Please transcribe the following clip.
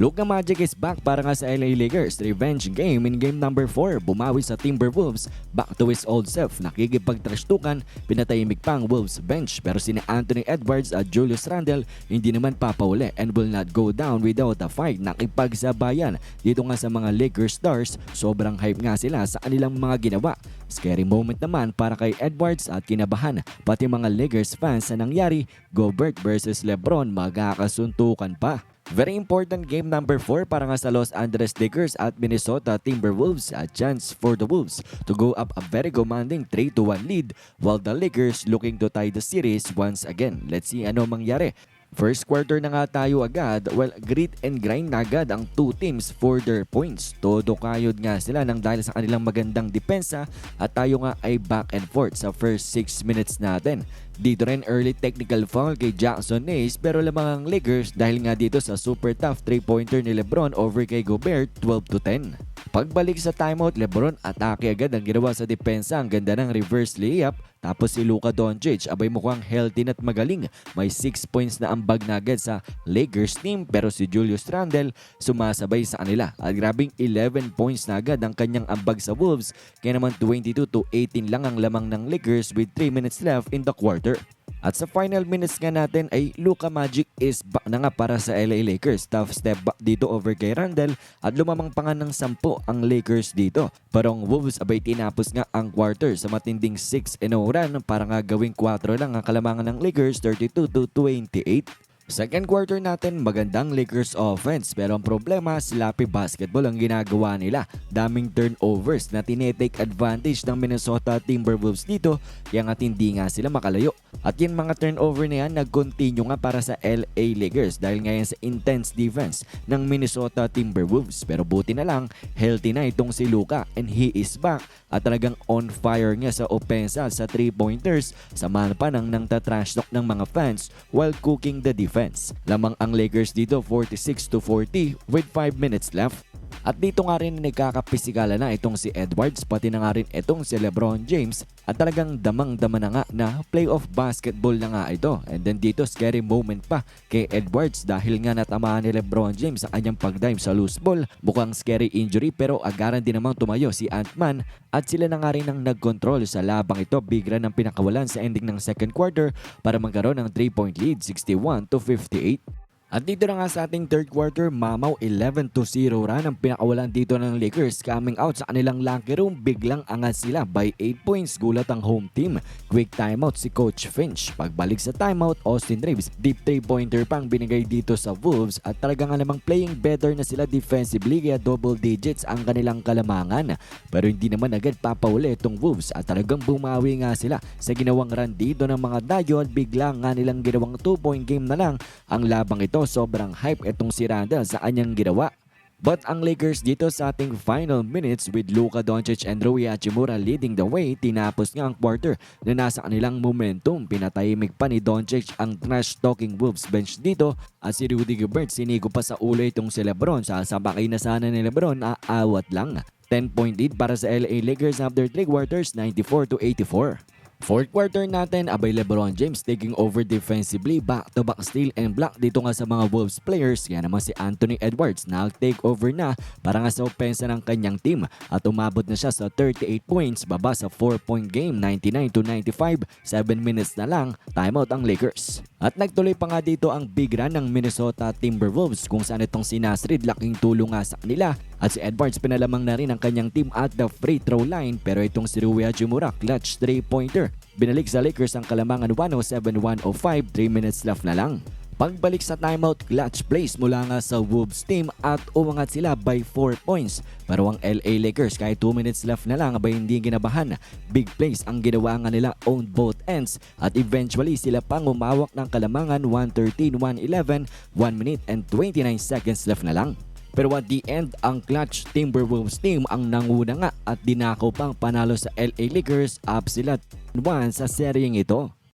Luka Magic is back para nga sa LA Lakers. Revenge game in game number 4. Bumawi sa Timberwolves. Back to his old self. Nakikipagtrashtukan. Pinatahimik pa ang Wolves bench. Pero sina Anthony Edwards at Julius Randle hindi naman papauli and will not go down without a fight. Nakipagsabayan dito nga sa mga Lakers stars. Sobrang hype nga sila sa kanilang mga ginawa. Scary moment naman para kay Edwards at kinabahan pati mga Lakers fans sa nangyari. Gobert versus Lebron magkakasuntukan pa. Very important game number 4 para nga sa Los Angeles Lakers at Minnesota Timberwolves. A chance for the Wolves to go up a very commanding 3-1 lead while the Lakers looking to tie the series once again. Let's see ano mangyari. First quarter na nga tayo agad, well, grit and grind na agad ang two teams for their points. Todo kayod nga sila nang dahil sa kanilang magandang depensa at tayo nga ay back and forth sa first 6 minutes natin. Dito rin early technical foul kay Jackson Hayes pero lamang ang Lakers dahil nga dito sa super tough 3-pointer ni Lebron over kay Gobert 12 to 10. Pagbalik sa timeout, Lebron atake agad ang ginawa sa depensa. Ang ganda ng reverse layup. Tapos si Luka Doncic, abay mukhang healthy at magaling. May 6 points na ambag na agad sa Lakers team pero si Julius Randle sumasabay sa kanila. At grabing 11 points na agad ang kanyang ambag sa Wolves. Kaya naman 22 to 18 lang ang lamang ng Lakers with 3 minutes left in the quarter. At sa final minutes nga natin ay Luka Magic is back na nga para sa LA Lakers. Tough step back dito over kay Randall at lumamang pa nga ng 10 ang Lakers dito. Pero Wolves abay tinapos nga ang quarter sa matinding 6-0 run para nga gawing 4 lang ang kalamangan ng Lakers 32 to 28. Second quarter natin, magandang Lakers offense pero ang problema, sloppy basketball ang ginagawa nila. Daming turnovers na tinetake advantage ng Minnesota Timberwolves dito kaya nga hindi nga sila makalayo. At yung mga turnover na yan nag-continue nga para sa LA Lakers dahil ngayon sa intense defense ng Minnesota Timberwolves. Pero buti na lang, healthy na itong si Luka and he is back at talagang on fire nga sa opensa sa 3-pointers samahan pa ng nang tatrash talk ng mga fans while cooking the defense. Lamang ang Lakers dito 46 to 40 with 5 minutes left. At dito nga rin nagkakapisikala na itong si Edwards pati na nga rin itong si Lebron James at talagang damang-dama na nga na playoff basketball na nga ito. And then dito scary moment pa kay Edwards dahil nga natamaan ni Lebron James sa kanyang pagdive sa loose ball. Mukhang scary injury pero agaran din namang tumayo si Ant-Man at sila na nga rin ang nag-control sa labang ito. Bigra ng pinakawalan sa ending ng second quarter para magkaroon ng 3-point lead 61 to 58. At dito na nga sa ating third quarter, mamaw 11 to 0 run ang pinakawalan dito ng Lakers coming out sa kanilang locker room. Biglang angat sila by 8 points. Gulat ang home team. Quick timeout si Coach Finch. Pagbalik sa timeout, Austin Reeves deep 3-pointer pang binigay dito sa Wolves at talaga nga namang playing better na sila defensively kaya double digits ang kanilang kalamangan. Pero hindi naman agad papauli itong Wolves at talagang bumawi nga sila sa ginawang run dito ng mga Dayon. Bigla nga nilang ginawang 2-point game na lang ang labang ito sobrang hype itong si Randall sa kanyang ginawa. But ang Lakers dito sa ating final minutes with Luka Doncic and Rui Hachimura leading the way, tinapos nga ang quarter na nasa kanilang momentum. Pinatahimik pa ni Doncic ang trash-talking Wolves bench dito at si Rudy Gobert sinigo pa sa ulo itong si Lebron. Sasabakay na sana ni Lebron, aawat lang. 10-point lead para sa LA Lakers after 3 quarters, 94 to 84. Fourth quarter natin, abay Lebron James taking over defensively, back-to-back steal and block dito nga sa mga Wolves players. Kaya naman si Anthony Edwards nag-take over na para nga sa opensa ng kanyang team at umabot na siya sa 38 points, baba sa 4-point game, 99 to 95, 7 minutes na lang, timeout ang Lakers. At nagtuloy pa nga dito ang big run ng Minnesota Timberwolves kung saan itong si Nasrid laking tulong nga sa kanila at si Edwards pinalamang na rin ang kanyang team at the free throw line pero itong si Rui Hachimura clutch 3-pointer. Binalik sa Lakers ang kalamangan 107-105, 3 minutes left na lang. Pagbalik sa timeout, clutch plays mula nga sa Wolves team at umangat sila by 4 points. Pero ang LA Lakers kahit 2 minutes left na lang abay hindi ginabahan. Big plays ang ginawa nga nila on both ends at eventually sila pang umawak ng kalamangan 113-111, 1 minute and 29 seconds left na lang. Pero at the end, ang clutch Timberwolves team ang nanguna nga at dinakaw pang panalo sa LA Lakers up sila 1 sa seryeng ito.